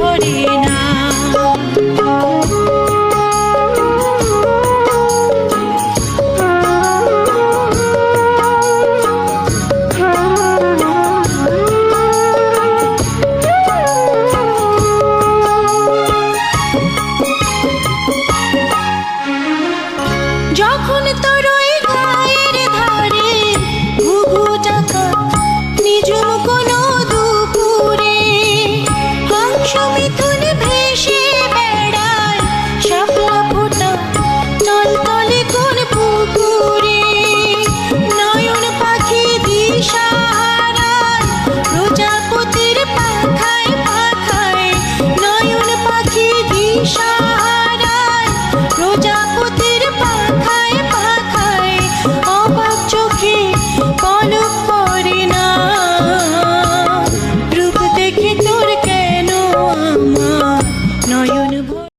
হরি না।